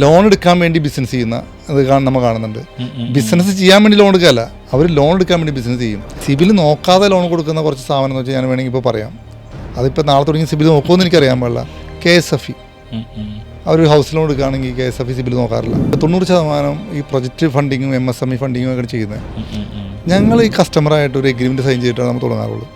Loan എടുക്കാൻ വേണ്ടി business ചെയ്യുന്ന അത് നമ്മൾ കാണുന്നുണ്ട്. ബിസിനസ് ചെയ്യാൻ വേണ്ടി ലോൺ എടുക്കുകയല്ല അവർ ലോൺ എടുക്കാൻ വേണ്ടി ബിസിനസ് ചെയ്യും. സിബിൽ നോക്കാതെ ലോൺ കൊടുക്കുന്ന കുറച്ച് സ്ഥാപനം എന്ന് വെച്ചാൽ ഞാൻ വേണമെങ്കിൽ ഇപ്പോൾ പറയാം. അതിപ്പോൾ നാളെ തുടങ്ങി സിബിൽ നോക്കുമെന്ന് എനിക്കറിയാൻ പാടില്ല. K S F E. അവർ ഹൗസ് ലോൺ എടുക്കുകയാണെങ്കിൽ K S F E CIBIL നോക്കാറില്ല. തൊണ്ണൂറ് ശതമാനം ഈ പ്രൊജക്റ്റ് ഫണ്ടിങ്ങും എം എസ് എം ഇ ഫണ്ടിങ്ങും ഒക്കെ ചെയ്യുന്നത് ഞങ്ങൾ ഈ കസ്റ്റമറായിട്ട് ഒരു എഗ്രിമെന്റ് സൈൻ ചെയ്തിട്ടാണ് നമ്മൾ തുടങ്ങാറുള്ളൂ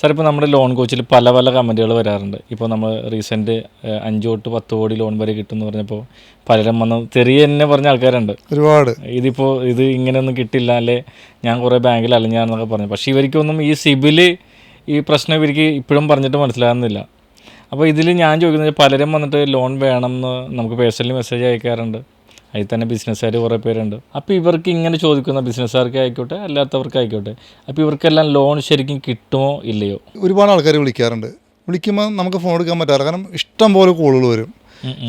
സാർ ഇപ്പോൾ നമ്മുടെ ലോൺ കോച്ചിൽ പല പല കമന്റുകൾ വരാറുണ്ട്. ഇപ്പോൾ നമ്മൾ റീസെന്റ് അഞ്ച് തൊട്ട് പത്ത് കോടി ലോൺ വരെ കിട്ടുമെന്ന് പറഞ്ഞപ്പോൾ പലരും വന്ന് ചെറിയ തന്നെ പറഞ്ഞ ആൾക്കാരുണ്ട്. ഒരുപാട്. ഇതിപ്പോൾ ഇത് ഇങ്ങനെയൊന്നും കിട്ടില്ല അല്ലെ? ഞാൻ കുറേ ബാങ്കിൽ അലഞ്ഞാന്നൊക്കെ പറഞ്ഞു. പക്ഷേ ഇവർക്കൊന്നും ഈ സിബിൽ ഈ പ്രശ്നം ഇവർക്ക് ഇപ്പോഴും പറഞ്ഞിട്ട് മനസ്സിലാകുന്നില്ല. അപ്പോൾ ഇതിൽ ഞാൻ ചോദിക്കുന്നത് പലരും വന്നിട്ട് ലോൺ വേണം എന്ന് നമുക്ക് പേഴ്സണലി മെസ്സേജ് അയക്കാറുണ്ട്. അതിൽ തന്നെ ബിസിനസ്സുകാർ കുറേ പേരുണ്ട്. അപ്പോൾ ഇവർക്ക് ഇങ്ങനെ ചോദിക്കുന്ന ബിസിനസ്സുകാർക്ക് ആയിക്കോട്ടെ അല്ലാത്തവർക്ക് ആയിക്കോട്ടെ അപ്പോൾ ഇവർക്കെല്ലാം ലോൺ ശരിക്കും കിട്ടുമോ ഇല്ലയോ? ഒരുപാട് ആൾക്കാർ വിളിക്കാറുണ്ട്. വിളിക്കുമ്പോൾ നമുക്ക് ഫോൺ എടുക്കാൻ പറ്റാറ് കാരണം ഇഷ്ടം പോലെ കോളുകൾ വരും.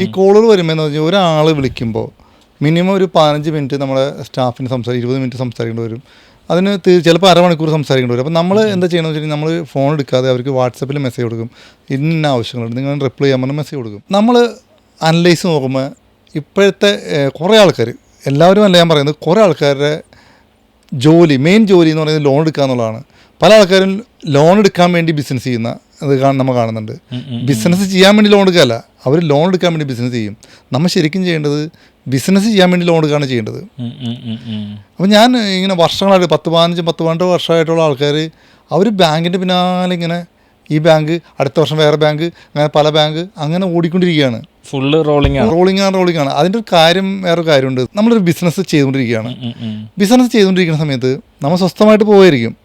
ഈ കോളുകൾ വരുമ്പോൾ എന്ന് വെച്ചാൽ ഒരാൾ വിളിക്കുമ്പോൾ മിനിമം ഒരു പതിനഞ്ച് മിനിറ്റ് നമ്മുടെ സ്റ്റാഫിന് സംസാരിക്കും ഇരുപത് മിനിറ്റ് സംസാരിക്കേണ്ടി വരും. അതിന് ചിലപ്പോൾ അരമണിക്കൂർ സംസാരിക്കേണ്ടി വരും. അപ്പോൾ നമ്മൾ എന്താ ചെയ്യണമെന്ന് വെച്ചാൽ നമ്മൾ ഫോൺ എടുക്കാതെ അവർക്ക് വാട്സപ്പിൽ മെസ്സേജ് കൊടുക്കും. ഇന്ന ആവശ്യങ്ങളുണ്ട്. നിങ്ങൾ റിപ്ലൈ ചെയ്യാൻ പറഞ്ഞാൽ മെസ്സേജ് കൊടുക്കും. നമ്മൾ അനലൈസ് നോക്കുമ്പോൾ ഇപ്പോഴത്തെ കുറേ ആൾക്കാർ എല്ലാവരും അല്ല ഞാൻ പറയുന്നത് കുറേ ആൾക്കാരുടെ ജോലി മെയിൻ ജോലി എന്ന് പറയുന്നത് ലോൺ എടുക്കുക എന്നുള്ളതാണ്. പല ആൾക്കാരും ലോൺ എടുക്കാൻ വേണ്ടി ബിസിനസ് ചെയ്യുന്ന അത് നമ്മൾ കാണുന്നുണ്ട്. ബിസിനസ് ചെയ്യാൻ വേണ്ടി ലോൺ എടുക്കുകയല്ല അവർ ലോൺ എടുക്കാൻ വേണ്ടി ബിസിനസ് ചെയ്യും. നമ്മൾ ശരിക്കും ചെയ്യേണ്ടത് ബിസിനസ് ചെയ്യാൻ വേണ്ടി ലോൺ എടുക്കുകയാണ് ചെയ്യേണ്ടത്. അപ്പോൾ ഞാൻ ഇങ്ങനെ വർഷങ്ങളായിട്ട് പത്ത് പതിനഞ്ച് പത്ത് പന്ത്രണ്ട് വർഷമായിട്ടുള്ള ആൾക്കാർ അവർ ബാങ്കിന്റെ പിന്നാലെ ഇങ്ങനെ ഈ ബാങ്ക് അടുത്ത വർഷം വേറെ ബാങ്ക് അങ്ങനെ പല ബാങ്ക് അങ്ങനെ ഓടിക്കൊണ്ടിരിക്കുകയാണ്. ഫുള്ള് റോളിംഗ് ആണ്. റോളിംഗ് ആണ് റോളിംഗ് ആണ്. അതിന്റെ ഒരു കാര്യം വേറെ കാര്യമുണ്ട്. നമ്മളൊരു ബിസിനസ് ചെയ്തുകൊണ്ടിരിക്കുകയാണ്. ബിസിനസ് ചെയ്തുകൊണ്ടിരിക്കുന്ന സമയത്ത് നമ്മൾ സ്വസ്ഥമായിട്ട് പോവുമായിരിക്കും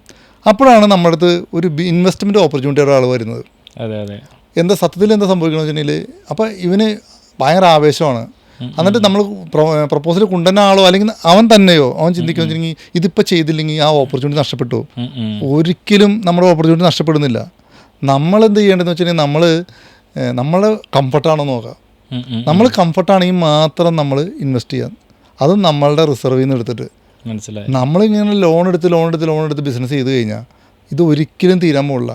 അപ്പോഴാണ് നമ്മുടെ അടുത്ത് ഒരു ഇൻവെസ്റ്റ്മെന്റ് ഓപ്പർച്യൂണിറ്റി ഒരാൾ വരുന്നത്. അതെ അതെ. എന്താ സത്യത്തിൽ എന്താ സംഭവിക്കണമെന്ന് വെച്ചിട്ടുണ്ടെങ്കിൽ അപ്പോൾ ഇവന് ഭയങ്കര ആവേശമാണ്. എന്നിട്ട് നമ്മൾ പ്രപ്പോസൽ കൊണ്ടുവന്ന ആളോ അല്ലെങ്കിൽ അവൻ തന്നെയോ അവൻ ചിന്തിക്കുന്ന വെച്ചിട്ടുണ്ടെങ്കിൽ ഇതിപ്പോൾ ചെയ്തില്ലെങ്കിൽ ആ ഓപ്പർച്യൂണിറ്റി നഷ്ടപ്പെട്ടു. ഒരിക്കലും നമ്മുടെ ഓപ്പർച്യൂണിറ്റി നഷ്ടപ്പെടുന്നില്ല. നമ്മൾ എന്ത് ചെയ്യേണ്ടതെന്ന് വെച്ചിട്ടുണ്ടെങ്കിൽ നമ്മൾ നമ്മൾ കംഫർട്ടാണോ നോക്കാം. നമ്മൾ കംഫർട്ടാണെങ്കിൽ മാത്രം നമ്മൾ ഇൻവെസ്റ്റ് ചെയ്യാം. അത് നമ്മളുടെ റിസർവിൽ നിന്ന് എടുത്തിട്ട്. മനസ്സിലായി. നമ്മളിങ്ങനെ ലോൺ എടുത്ത് ലോൺ എടുത്ത് ലോൺ എടുത്ത് ബിസിനസ് ചെയ്ത് കഴിഞ്ഞാൽ ഇത് ഒരിക്കലും തീരാൻ പോകില്ല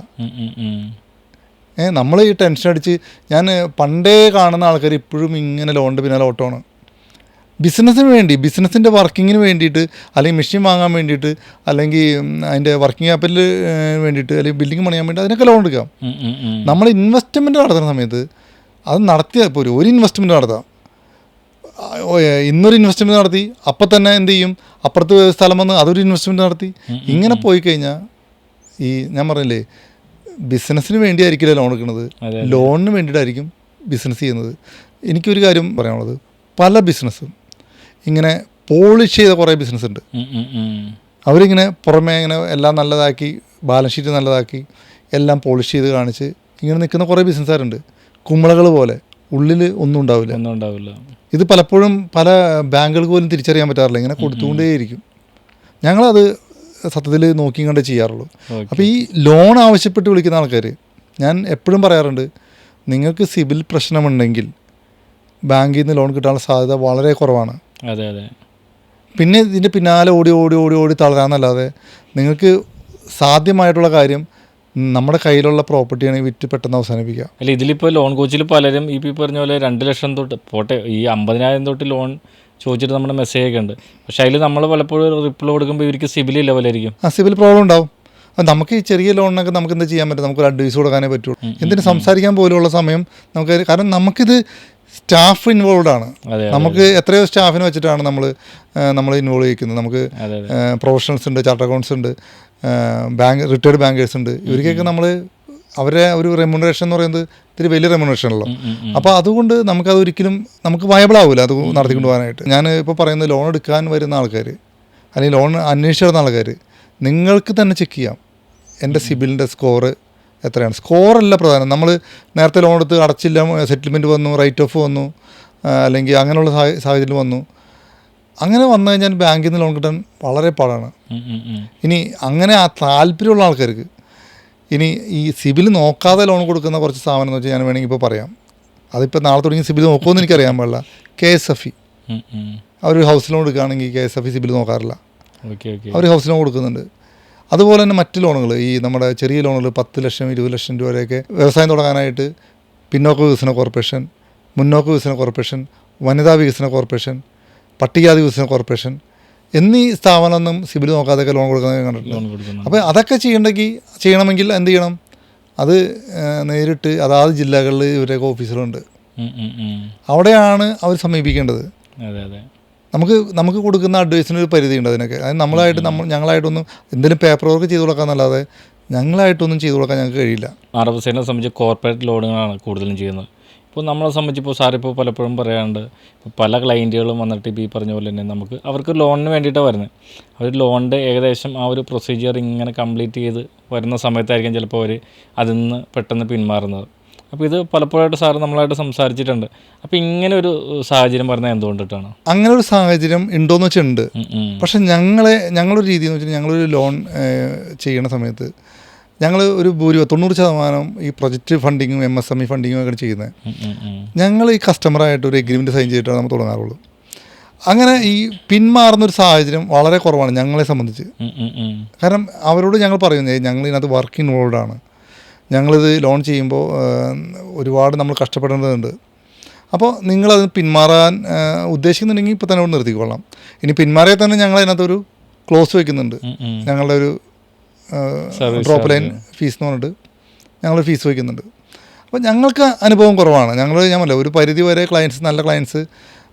നമ്മൾ ഈ ടെൻഷൻ അടിച്ച് ഞാൻ പണ്ടേ കാണുന്ന ആൾക്കാർ ഇപ്പോഴും ഇങ്ങനെ ലോണിന്റെ പിന്നാലെ ഓട്ടമാണ്. ബിസിനസ്സിന് വേണ്ടി ബിസിനസ്സിന്റെ വർക്കിങ്ങിന് വേണ്ടിയിട്ട് അല്ലെങ്കിൽ മെഷീൻ വാങ്ങാൻ വേണ്ടിയിട്ട് അല്ലെങ്കിൽ അതിന്റെ വർക്കിംഗ് ക്യാപിറ്റൽ വേണ്ടിയിട്ട് അല്ലെങ്കിൽ ബിൽഡിംഗ് പണിയാൻ വേണ്ടി അതിനൊക്കെ ലോൺ എടുക്കാം. നമ്മൾ ഇൻവെസ്റ്റ്മെന്റ് നടത്തുന്ന സമയത്ത് അത് നടത്തിയാൽ ഇപ്പോൾ ഒരു ഇൻവെസ്റ്റ്മെന്റ് നടത്താം. ഇന്നൊരു ഇൻവെസ്റ്റ്മെന്റ് നടത്തി അപ്പം തന്നെ എന്ത് ചെയ്യും? അപ്പുറത്ത് സ്ഥലം വന്ന് അതൊരു ഇൻവെസ്റ്റ്മെന്റ് നടത്തി. ഇങ്ങനെ പോയി കഴിഞ്ഞാൽ ഈ ഞാൻ പറഞ്ഞില്ലേ ബിസിനസ്സിന് വേണ്ടിയായിരിക്കില്ല ലോൺ എടുക്കുന്നത്? ലോണിന് വേണ്ടിയിട്ടായിരിക്കും ബിസിനസ് ചെയ്യുന്നത്. എനിക്കൊരു കാര്യം പറയാനുള്ളത്. പല ബിസിനസ്സും ഇങ്ങനെ പോളിഷ് ചെയ്ത കുറേ ബിസിനസ് ഉണ്ട്. അവരിങ്ങനെ പുറമേ ഇങ്ങനെ എല്ലാം നല്ലതാക്കി ബാലൻസ് ഷീറ്റ് നല്ലതാക്കി എല്ലാം പോളിഷ് ചെയ്ത് കാണിച്ച് ഇങ്ങനെ നിൽക്കുന്ന കുറേ ബിസിനസ്സുകാരുണ്ട് കുമ്പളകൾ പോലെ ഉള്ളിൽ ഒന്നും ഉണ്ടാവില്ല. ഒന്നും ഉണ്ടാവില്ല. ഇത് പലപ്പോഴും പല ബാങ്കുകൾക്ക് പോലും തിരിച്ചറിയാൻ പറ്റാറില്ല. ഇങ്ങനെ കൊടുത്തുകൊണ്ടേയിരിക്കും. ഞങ്ങളത് സത്യത്തിൽ നോക്കി കണ്ടേ ചെയ്യാറുള്ളൂ. അപ്പോൾ ഈ ലോൺ ആവശ്യപ്പെട്ട് വിളിക്കുന്ന ആൾക്കാർ ഞാൻ എപ്പോഴും പറയാറുണ്ട് നിങ്ങൾക്ക് സിബിൽ പ്രശ്നമുണ്ടെങ്കിൽ ബാങ്കിൽ നിന്ന് ലോൺ കിട്ടാനുള്ള സാധ്യത വളരെ കുറവാണ്. അതെ അതെ. പിന്നെ ഇതിന്റെ പിന്നാലെ ഓടി ഓടി ഓടി ഓടി തളരാന്നല്ലാതെ നിങ്ങൾക്ക് സാധ്യമായിട്ടുള്ള കാര്യം നമ്മുടെ കയ്യിലുള്ള പ്രോപ്പർട്ടിയാണ് വിറ്റ് പെട്ടെന്ന് അവസാനിപ്പിക്കുക. അല്ല ഇതിലിപ്പോൾ ലോൺ കോച്ചിൽ പലരും ഈ പി പറഞ്ഞ പോലെ രണ്ട് ലക്ഷം തൊട്ട് പോട്ടെ ഈ അമ്പതിനായിരം തൊട്ട് ലോൺ ചോദിച്ചിട്ട് നമ്മുടെ മെസ്സേജ് ഒക്കെ ഉണ്ട്. പക്ഷേ അതിൽ നമ്മൾ പലപ്പോഴും റിപ്ലൈ കൊടുക്കുമ്പോൾ ഇവർക്ക് സിബിൽ ലെവലായിരിക്കും ആ സിബിൽ പ്രോബ്ലം ഉണ്ടാവും. നമുക്ക് ഈ ചെറിയ ലോണിനൊക്കെ നമുക്ക് എന്താ ചെയ്യാൻ പറ്റും? നമുക്കൊരു അഡ്വൈസ് കൊടുക്കാനേ പറ്റുള്ളൂ. എന്തിനു സംസാരിക്കാൻ പോലുള്ള സമയം നമുക്ക് കാരണം നമുക്കിത് സ്റ്റാഫ് ഇൻവോൾവ് ആണ്. നമുക്ക് എത്രയോ സ്റ്റാഫിനെ വെച്ചിട്ടാണ് നമ്മൾ നമ്മൾ ഇൻവോൾവ് ചെയ്യിക്കുന്നത്. നമുക്ക് പ്രൊഫഷണൽസ് ഉണ്ട് ചാർട്ട് അക്കൗണ്ട്സ് ഉണ്ട് ബാങ്ക് റിട്ടയർഡ് ബാങ്കേഴ്സ് ഉണ്ട്. ഇവർക്കൊക്കെ നമ്മൾ അവരെ ഒരു റെമ്യൂണറേഷൻ എന്ന് പറയുന്നത് ഇത്തിരി വലിയ ഉം. അപ്പോൾ അതുകൊണ്ട് നമുക്കത് ഒരിക്കലും നമുക്ക് വയബിൾ ആവില്ല അത് നടത്തിക്കൊണ്ട് പോകാനായിട്ട്. ഞാൻ ഇപ്പോൾ പറയുന്നത് ലോൺ എടുക്കാൻ വരുന്ന ആൾക്കാർ അല്ലെങ്കിൽ ലോൺ അന്വേഷിച്ച് വരുന്ന ആൾക്കാർ നിങ്ങൾക്ക് തന്നെ ചെക്ക് ചെയ്യാം. എന്റെ സിബിലിന്റെ സ്കോറ് എത്രയാണ്? സ്കോറല്ല പ്രധാനം. നമ്മൾ നേരത്തെ ലോൺ എടുത്ത് അടച്ചില്ല സെറ്റിൽമെന്റ് വന്നു റൈറ്റ് ഓഫ് വന്നു അല്ലെങ്കിൽ അങ്ങനെയുള്ള സാഹ- സാഹചര്യം വന്നു. അങ്ങനെ വന്നു കഴിഞ്ഞാൽ ബാങ്കിൽ നിന്ന് ലോൺ കിട്ടാൻ വളരെ പാടാണ്. ഇനി അങ്ങനെ ആ താല്പര്യമുള്ള ആൾക്കാർക്ക് ഇനി ഈ സിബിൽ നോക്കാതെ ലോൺ കൊടുക്കുന്ന കുറച്ച് സ്ഥാപനം എന്ന് വെച്ചാൽ ഞാൻ വേണമെങ്കിൽ ഇപ്പോൾ പറയാം. അതിപ്പോൾ നാളെ തുടങ്ങി സിബിൽ നോക്കുമെന്ന് എനിക്കറിയാൻ പാടില്ല. K S F E. അവർ ഹൗസ് ലോൺ എടുക്കുകയാണെങ്കിൽ K S F E CIBIL നോക്കാറില്ല. അവർ ഹൗസ് ലോൺ കൊടുക്കുന്നുണ്ട്. അതുപോലെ തന്നെ മറ്റ് ലോണുകൾ ഈ നമ്മുടെ ചെറിയ ലോണുകൾ പത്ത് ലക്ഷം ഇരുപത് ലക്ഷം രൂപ വരെയൊക്കെ വ്യവസായം തുടങ്ങാനായിട്ട് പിന്നോക്ക വികസന കോർപ്പറേഷൻ മുന്നോക്ക വികസന കോർപ്പറേഷൻ വനിതാ വികസന കോർപ്പറേഷൻ പട്ടികജാതി വികസന കോർപ്പറേഷൻ എന്നീ സ്ഥാപനമൊന്നും സിബിൽ നോക്കാതെയൊക്കെ ലോൺ കൊടുക്കുന്നത് കണ്ടിട്ടുണ്ട്. കണ്ടിട്ടില്ല അപ്പോൾ അതൊക്കെ ചെയ്യണമെങ്കിൽ ചെയ്യണമെങ്കിൽ എന്ത് ചെയ്യണം? അത് നേരിട്ട് അതാത് ജില്ലകളിൽ ഇവരൊക്കെ ഉം. അവിടെയാണ് അവർ സമീപിക്കേണ്ടത്. അതെ അതെ. നമുക്ക് നമുക്ക് കൊടുക്കുന്ന അഡ്വൈസിന് ഒരു പരിധിയുണ്ട് അതിനൊക്കെ. അതായത് നമ്മളായിട്ട് നമ്മൾ ഞങ്ങളായിട്ടൊന്നും എന്തെങ്കിലും പേപ്പർ വർക്ക് ചെയ്ത് കൊടുക്കാന്നല്ലാതെ ഞങ്ങളായിട്ടൊന്നും ചെയ്തു കൊടുക്കാൻ ഞങ്ങൾക്ക് കഴിയില്ല. ആർ എഫ് എസിനെ സംബന്ധിച്ച് കോർപ്പറേറ്റ് ലോണുകളാണ് കൂടുതലും ചെയ്യുന്നത്. ഇപ്പോൾ നമ്മളെ സംബന്ധിച്ച് ഇപ്പോൾ സാറിപ്പോൾ പലപ്പോഴും പറയാറുണ്ട് ഇപ്പോൾ പല ക്ലയന്റുകളും വന്നിട്ട് ഇപ്പോൾ ഈ പറഞ്ഞ പോലെ തന്നെ നമുക്ക് അവർക്ക് ലോണിന് വേണ്ടിയിട്ടാണ് വരുന്നത്. അവർ ലോണിന്റെ ഏകദേശം ആ ഒരു പ്രൊസീജിയർ ഇങ്ങനെ കംപ്ലീറ്റ് ചെയ്ത് വരുന്ന സമയത്തായിരിക്കും ചിലപ്പോൾ അവർ അതിൽ നിന്ന് പെട്ടെന്ന് പിന്മാറുന്നത്. അപ്പോൾ ഇത് പലപ്പോഴായിട്ട് സാർ നമ്മളായിട്ട് സംസാരിച്ചിട്ടുണ്ട്. അപ്പോൾ ഇങ്ങനെ ഒരു സാഹചര്യം പറഞ്ഞാൽ എന്തുകൊണ്ടിട്ടാണ്? അങ്ങനെ ഒരു സാഹചര്യം ഉണ്ടോയെന്ന് വെച്ചിട്ടുണ്ട്. പക്ഷെ ഞങ്ങളെ ഞങ്ങളൊരു രീതി എന്ന് വെച്ചാൽ ഞങ്ങളൊരു ലോൺ ചെയ്യണ സമയത്ത് ഞങ്ങൾ ഒരു ഭൂരിഭാഗം തൊണ്ണൂറ് ശതമാനം ഈ പ്രൊജക്റ്റ് ഫണ്ടിങ്ങും എം എസ് എം ഇ ഫണ്ടിങ്ങും ഒക്കെ ചെയ്യുന്നത്. ഞങ്ങൾ ഈ കസ്റ്റമറായിട്ട് ഒരു എഗ്രിമെന്റ് സൈൻ ചെയ്തിട്ടാണ് നമ്മൾ തുടങ്ങാറുള്ളൂ. അങ്ങനെ ഈ പിന്മാറുന്ന ഒരു സാഹചര്യം വളരെ കുറവാണ് ഞങ്ങളെ സംബന്ധിച്ച്. കാരണം അവരോട് ഞങ്ങൾ പറയുന്നത് ഞങ്ങൾ ഇതിനകത്ത് വർക്ക് ഇൻവോൾവ് ആണ്. ഞങ്ങളിത് ലോൺ ചെയ്യുമ്പോൾ ഒരുപാട് നമ്മൾ കഷ്ടപ്പെടേണ്ടതുണ്ട്. അപ്പോൾ നിങ്ങളത് പിന്മാറാൻ ഉദ്ദേശിക്കുന്നുണ്ടെങ്കിൽ ഇപ്പോൾ തന്നെ ഇവിടെ നിർത്തിക്കൊള്ളാം. ഇനി പിന്മാറിയാൽ തന്നെ ഞങ്ങൾ അതിനകത്തൊരു ക്ലോസ് വയ്ക്കുന്നുണ്ട്. ഞങ്ങളുടെ ഒരു ഡ്രോപ്പ് ലൈൻ ഫീസ് എന്ന് പറഞ്ഞിട്ട് ഞങ്ങൾ ഫീസ് വയ്ക്കുന്നുണ്ട് അപ്പോൾ ഞങ്ങൾക്ക് അനുഭവം കുറവാണ്. ഞങ്ങൾ ഞാൻ ഒരു പരിധി വരെ ക്ലയൻസ് നല്ല ക്ലയൻസ്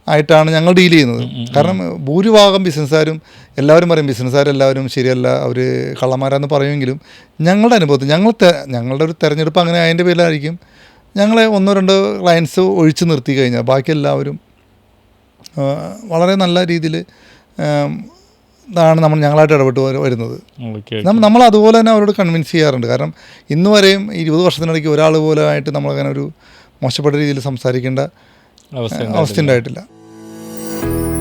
ആയിട്ടാണ് ഞങ്ങൾ ഡീൽ ചെയ്യുന്നത്. കാരണം ഭൂരിഭാഗം ബിസിനസ്സുകാരും എല്ലാവരും പറയും ബിസിനസ്സുകാരെല്ലാവരും ശരിയല്ല അവർ കള്ളന്മാരാന്ന് പറയുമെങ്കിലും ഞങ്ങളുടെ അനുഭവത്തിൽ ഞങ്ങൾ ഞങ്ങളുടെ ഒരു തെരഞ്ഞെടുപ്പ് അങ്ങനെ അതിന്റെ പേരിലായിരിക്കും ഞങ്ങളെ ഒന്നോ രണ്ടോ ക്ലയൻസ് ഒഴിച്ചു നിർത്തി കഴിഞ്ഞാൽ ബാക്കി എല്ലാവരും വളരെ നല്ല രീതിയിൽ ഇതാണ് നമ്മൾ ഞങ്ങളായിട്ട് ഇടപെട്ട് വരു- വരുന്നത്. നമ്മൾ നമ്മൾ അതുപോലെ തന്നെ അവരോട് കൺവിൻസ് ചെയ്യാറുണ്ട്. കാരണം ഇന്ന് വരെയും ഇരുപത് വർഷത്തിനിടയ്ക്ക് ഒരാൾ പോലെ ആയിട്ട് നമ്മളങ്ങനെ ഒരു മോശപ്പെട്ട രീതിയിൽ സംസാരിക്കേണ്ട അവസ്ഥ ഉണ്ടായിട്ടില്ല. you.